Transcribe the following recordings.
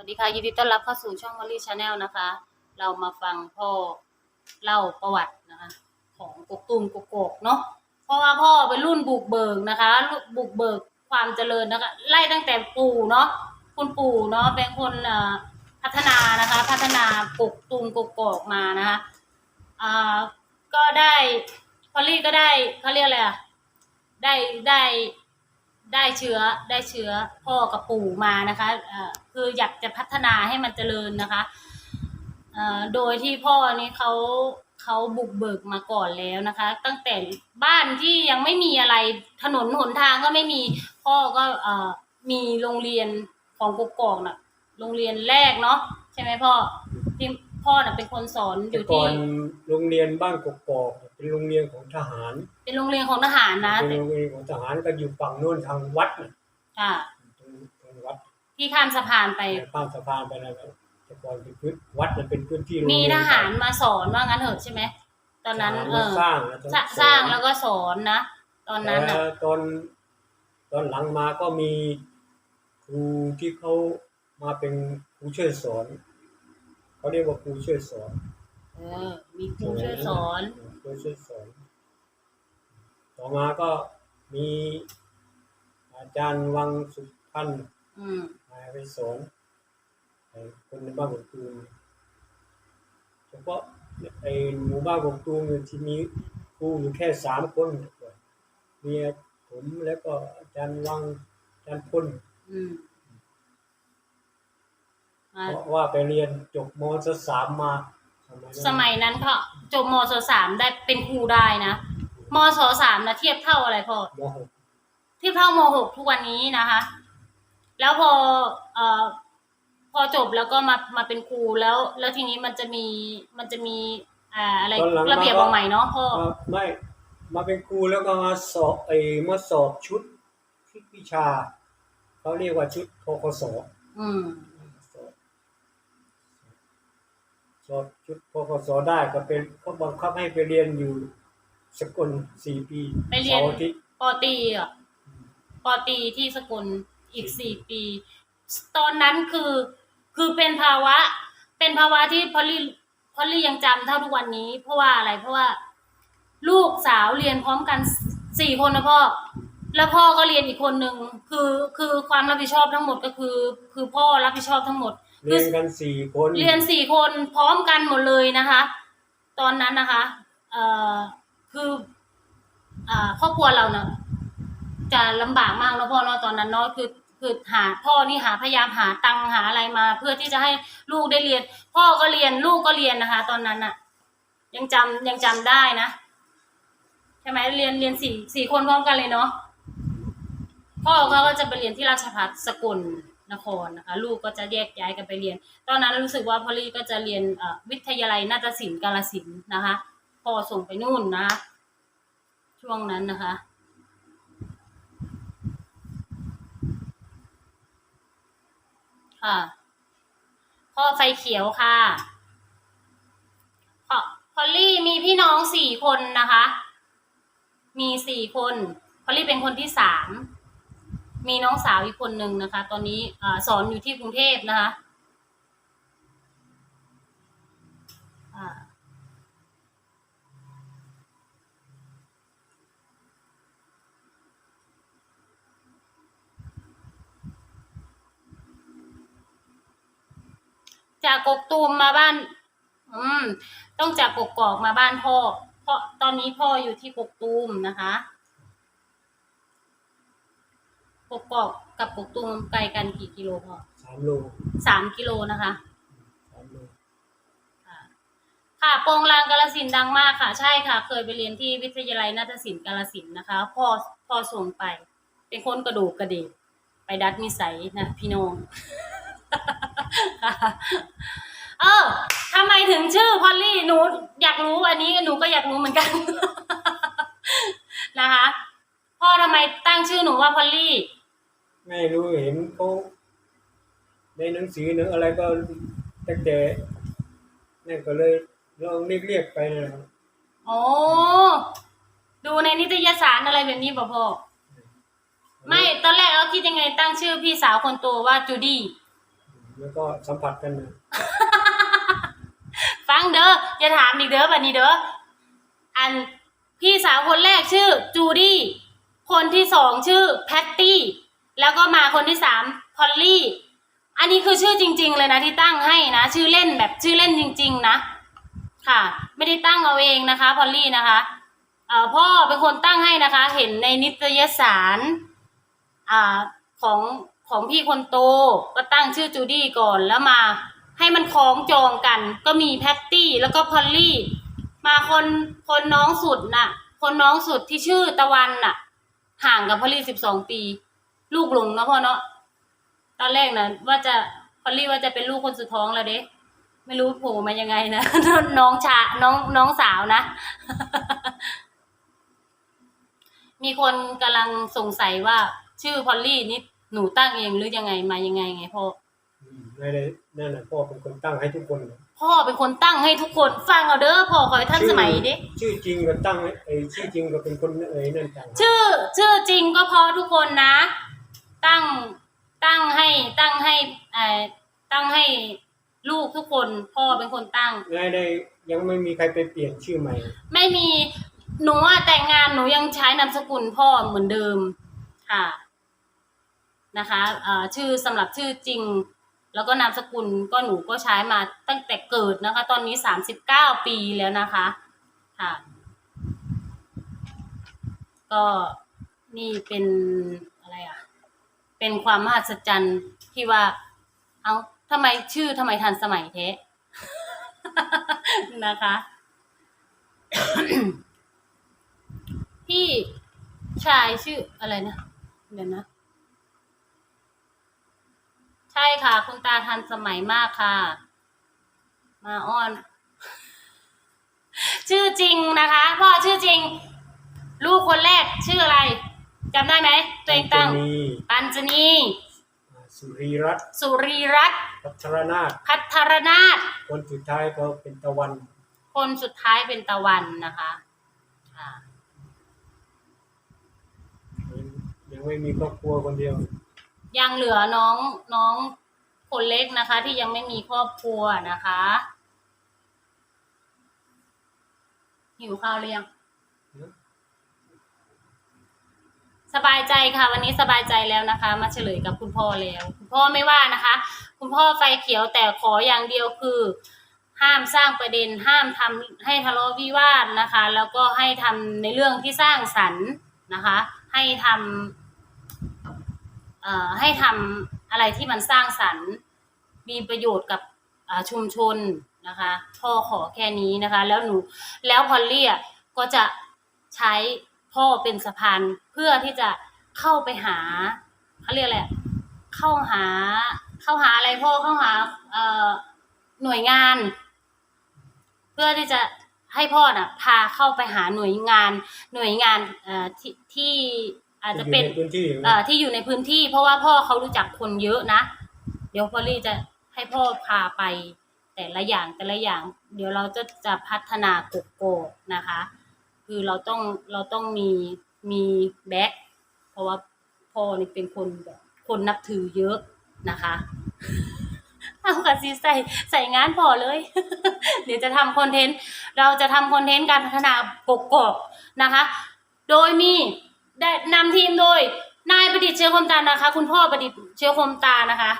วัสดีค่ะยินดีต้อนรับเข้าสู่ช่องวอลลี่ชาแนลนะคะ เรามาฟังพ่อเล่าประวัตินะคะ ของกกตูมกกกเนาะเพราะว่าพ่อเป็นรุ่นบุกเบิกนะคะบุกเบิกความเจริญนะคะไล่ตั้งแต่ปู่เนาะคุณปู่เนาะเป็นคนพัฒนานะคะ พัฒนากกตูมกกกมานะคะอ่าก็ได้พอลลี่ก็ได้เขาเรียกอะไรอะได้ได้ ได้เชื้อได้เชื้อพ่อกับปู่มานะคะคืออยากจะพัฒนาให้มันเจริญนะคะโดยที่พ่อนี้เขาเขาบุกเบิกมาก่อนแล้วนะคะ ตั้งแต่บ้านที่ยังไม่มีอะไรถนนหนทางก็ไม่มีพ่อก็มีโรงเรียนของกกอกน่ะ โรงเรียนแรกเนาะใช่ไหมพ่อที่ พ่อน่ะเป็นคนสอนอแต่ยู่ก่อที่นโรงเรียนบ้านกกอกเป็นโรงเรียนของทหารเป็นโรงเรียนของทหารนะเป็นโรงเรียนของทหารก็อยู่ฝั่งโน้นทางวัดน่ะค่ะตรงตรงวัดที่ข้ามสะพานไปข้ามสะพานไปแล้วแต่ก่อนเป็นพื้นวัดมันเป็นพื้นที่โรงมีเรียนทหารมาสอนว่างั้นเถอะใช่ไหมตอนนั้นทหารเอมาอสร้างแล้วสร้าสร้างแล้วก็สอนนะตอนนั้นแต่อะตอนตอนหลังมาก็มีครูที่เขามาเป็นครูช่วยสอน เขาเรียกว่าครูช่วยสอนเออ มีครูช่วยสอนครูช่วยสอน ต่อมาก็มีอาจารย์วังสุพรรณอืมมาไปสอนให้คนในบ้านของตูมเฉพาะไอ้หมู่บ้านของตูมเนี่ยที่มีครูอยู่แค่สามคนมีผมแล้วก็อาจารย์วังอาจารย์พลอืมมา เพราะว่าไปเรียนจบมศสามมาสมัยนั้นสมัยนั้นก็จบมศสามได้เป็นครูได้นะมศสามนะเทียบเท่าอะไรพ่อมหกเทียบเท่ามหกทุกวันนี้นะคะ แล้วพอเอ่อพอจบแล้วก็มามาเป็นครูแล้ว แล้วทีนี้มันจะมีมันจะมีอ่าอะไรตอนหลังระเบียบออกใหม่เนาะพ่อมาไม่มาเป็นครูแล้วก็มาสอบไอ้มาสอบชุดชุดวิชาเขาเรียกว่าชุดทกศอืม สอบ สอบชุดพกสได้ก็เป็นเขาบังคับให้ไปเรียนอยู่สกลสี่ปีไปเรียน สาร์อาทิตย์ปอตรีอะปอตรีที่สกลอีกสี่ปี ตอนนั้นคือคือเป็นภาวะ เป็นภาวะที่พอลลี่พอลลี่ยังจำเท่าทุกวันนี้ เพราะว่าอะไรเพราะว่า ลูกสาวเรียนพร้อมกันสี่คนนะพ่อ แล้วพ่อก็เรียนอีกคนนึงคือคือความรับผิดชอบทั้งหมดก็คือ คือพ่อรับผิดชอบทั้งหมด เรียนกันสี่คนเรียนสี่คนพร้อมกันหมดเลยนะคะ ตอนนั้นนะคะ เอ่อคืออ่าครอบครัวเราเนาะจะลำบากมากแล้วพ่อเนาะตอนนั้นเนาะคือคือหาพ่อนี่หาพยายามหาตังค์หาอะไรมา เพื่อที่จะให้ลูกได้เรียน พ่อก็เรียนลูกก็เรียนนะคะ ตอนนั้นอะยังจำยังจำได้นะใช่ไหมเรียนเรียนสี่สี่คนพร้อมกันเลยเนาะพ่อเขาก็จะไปเรียนที่ราชภัฏสกล นครนะคะลูกก็จะแยกย้ายกันไปเรียน ตอนนั้นรู้สึกว่าพอลลี่ก็จะเรียนวิทยาลัยนาฏศิลป์กาลสินนะคะพอส่งไปนู่นนะ ช่วงนั้นนะคะค่ะพ่อไฟเขียวค่ะพพอลลี่มีพี่น้องสี่คนนะคะ มีสี่คน พอลลี่เป็นคนที่สาม มีน้องสาวอีกคนหนึ่งนะคะ ตอนนี้อสอนอยู่ที่กรุงเทพนะคะจากกกตูมมาบ้าน อืม ต้องจากกกอกมาบ้านพ่อ เพราะตอนนี้พ่ออยู่ที่กกตูมนะคะ กกอกกับกกตูมไกลกันกี่กิโลพ่อสามโลสามกิโลนะคะสามโลค่ะค่ะโปรงลางกาลสินธุ์ดังมากค่ะ ใช่ค่ะ เคยไปเรียนที่วิทยาลัยนาฏศิลป์กาลสินธุ์นะคะพ่อพ่อส่งไป เป็นคนกระดูกกระเดกไปดัดนิสัยนะพี่น้องเออทำไมถึงชื่อพอลลี่หนูอยากรู้อันนี้หนูก็อยากรู้เหมือนกัน นะคะพ่อทำไมตั้งชื่อหนูว่าพอลลี่ ไม่รู้เห็นเขาในหนังสือหนังอะไรก็ตั้งแต่นั่นก็เลยลองเรียกเรียกๆไปนะครับโอ้ดูในนิตยสารอะไรแบบนี้ป่ะพ่อไม่ตอนแรกเราคิดยังไงตั้งชื่อพี่สาวคนโตว่าจูดี้แล้วก็สัมผัสกันนะฟังเด้ออย่าถามอีกเด้อบัดนี้เด้ออันพี่สาวคนแรกชื่อจูดี้คนที่สองชื่อแพตตี้ แล้วก็มาคนที่สามพอลลี่ อันนี้คือชื่อจริง ๆ เลยนะที่ตั้งให้นะ ชื่อเล่นแบบชื่อเล่นจริง ๆ นะ ค่ะ ไม่ได้ตั้งเอาเองนะคะพอลลี่นะคะเอ่อพ่อเป็นคนตั้งให้นะคะ เห็นในนิตยสารอ่าของของพี่คนโตก็ตั้งชื่อจูดี้ก่อนแล้วมาให้มันคล้องจองกัน ก็มีแพตตี้แล้วก็พอลลี่ มาคนคนน้องสุดน่ะ คนน้องสุดที่ชื่อตะวันน่ะ ห่างกับพอลลี่สิบสองปี ลูกหลงเนาะพ่อเนาะตอนแรกนะว่าจะพอลลี่ว่าจะเป็นลูกคนสุดท้องแล้วเด้ไม่รู้โผล่มายังไงนะน้องชาน้องน้องสาวนะ มีคนกำลังสงสัยว่า ชื่อพอลลี่นี่หนูตั้งเองหรือยังไงมายังไงไงพ่ออืมไม่ได้นั่นแหละพ่อเป็นคนตั้งให้ทุกคนนะพ่อเป็นคนตั้งให้ทุกคนฟังเอาเด้อพ่อคอยท่านสมัยดิชื่อจริงก็ตั้งให้ไอ้ชื่อจริงก็เป็นคนเอ้ยนั่นต่างหากชื่อ ชื่อจริงก็เพอทุกคนนะ ตั้งตั้งให้ตั้งให้เอ่อตั้งให้ลูกทุกคนพ่อเป็นคนตั้งง่ายได้ยังไม่มีใครไปเปลี่ยนชื่อใหม่ ไม่มีหนูอะแต่งงานหนูยังใช้นามสกุลพ่อเหมือนเดิมค่ะนะคะเอ่อชื่อสำหรับชื่อจริง แล้วก็นามสกุลก็หนูก็ใช้มาตั้งแต่เกิดนะคะ ตอนนี้สามสิบเก้าปีแล้วนะคะค่ะ ก็นี่เป็นอะไรอะ เป็นความมหัศจรรย์ที่ว่า เอาทำไมชื่อทำไมทันสมัยเทะนะคะ พี่ชายชื่ออะไรนะ เดี๋ยวนะ ใช่ค่ะ คุณตาทันสมัยมากค่ะ มาอ้อน ชื่อจริงนะคะ พ่อชื่อจริง ลูกคนแรกชื่ออะไร จำได้ไหม ตัวเองตั้งจะมีปัญจนีอ่าสุรีรัตน์สุรีรัตน์พัทรนาถพัทรนาถคนสุดท้ายก็เป็นตะวันคนสุดท้ายเป็นตะวันนะคะค่ะยังไม่มีครอบครัวคนเดียวยังเหลือน้องน้องคนเล็กนะคะ ที่ยังไม่มีครอบครัวนะคะหิวข้าวหรือยัง สบายใจค่ะ วันนี้สบายใจแล้วนะคะ มาเฉลยกับคุณพ่อแล้ว คุณพ่อไม่ว่านะคะ คุณพ่อไฟเขียวแต่ขออย่างเดียวคือ ห้ามสร้างประเด็นห้ามทำให้ทะเลาะวิวาทนะคะ แล้วก็ให้ทำในเรื่องที่สร้างสรรค์นะคะ ให้ทำเอ่อให้ทำอะไรที่มันสร้างสรรค์มีประโยชน์กับชุมชนนะคะพ่อขอแค่นี้นะคะ แล้วหนูแล้วพอลลี่อะก็จะใช้ พ่อเป็นสะพานเพื่อที่จะเข้าไปหาเขาเรียกอะไรอะเข้าหา เข้าหาอะไรพ่อเข้าหาเอ่อหน่วยงาน เพื่อที่จะให้พ่อน่ะ พาเข้าไปหาหน่วยงาน หน่วยงานเอ่อที่ที่อาจจะเป็นอยู่ในพื้นที่เอ่อที่อยู่ในพื้นที่ เพราะว่าพ่อเขารู้จักคนเยอะนะเดี๋ยวพอลลี่จะให้พ่อพาไปแต่ละอย่างแต่ละอย่าง เดี๋ยวเราจะจะพัฒนากกโกกนะคะ คือเราต้องเราต้องมีมีแบ็คเพราะว่าพ่อนี่เป็นคนแบบคนนับถือเยอะนะคะเอากระซีใส่ใส่งานพอเลย เดี๋ยวจะทำคอนเทนต์ เราจะทำคอนเทนต์การพัฒนากกอกนะคะ โดยมีได้นำทีมโดยนายประดิษฐ์เชื้อคมตานะคะ คุณพ่อประดิษฐ์เชื้อคมตานะคะ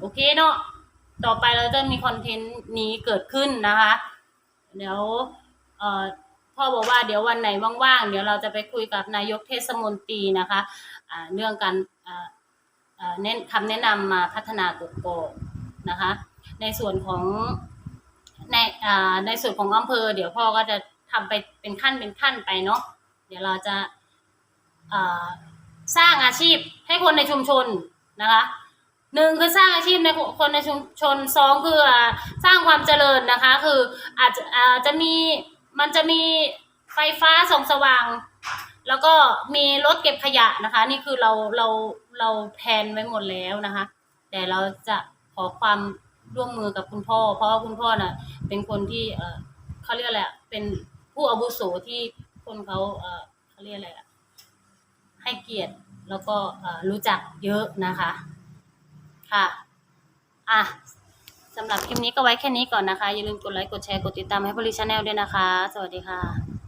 โอเคเนาะต่อไปเราจะมีคอนเทนต์นี้เกิดขึ้นนะคะ เดี๋ยวเอ่อ พ่อบอกว่าเดี๋ยววันไหนว่างๆ เดี๋ยวเราจะไปคุยกับนายกเทศมนตรีนะคะอ่าเรื่องการเน้นคำแนะนำมาพัฒนากกอกนะคะ ในส่วนของในในส่วนของอำเภอ เดี๋ยวพ่อก็จะทำไปเป็นขั้นเป็นขั้นไปเนาะเดี๋ยวเราจะสร้างอาชีพให้คนในชุมชนนะคะหนึ่งคือสร้างอาชีพในคนในชุมชนสองคืออสร้างความเจริญนะคะ คืออาจจะอาจจะมี มันจะมีไฟฟ้าส่องสว่าง แล้วก็มีรถเก็บขยะนะคะ นี่คือเราเราเราแพลนไว้หมดแล้วนะคะ แต่เราจะขอความร่วมมือกับคุณพ่อ เพราะว่าคุณพ่อน่ะ เป็นคนที่เออเขาเรียกอะไรเป็นผู้อาวุโสที่คนเขาเออเขาเรียกอะไรให้เกียรติแล้วก็รู้จักเยอะนะคะ ค่ะ อะ สำหรับคลิปนี้ก็ไว้แค่นี้ก่อนนะคะ อย่าลืมกดไลค์ กดแชร์ กดติดตามให้พลิชาแนลด้วยนะคะ สวัสดีค่ะ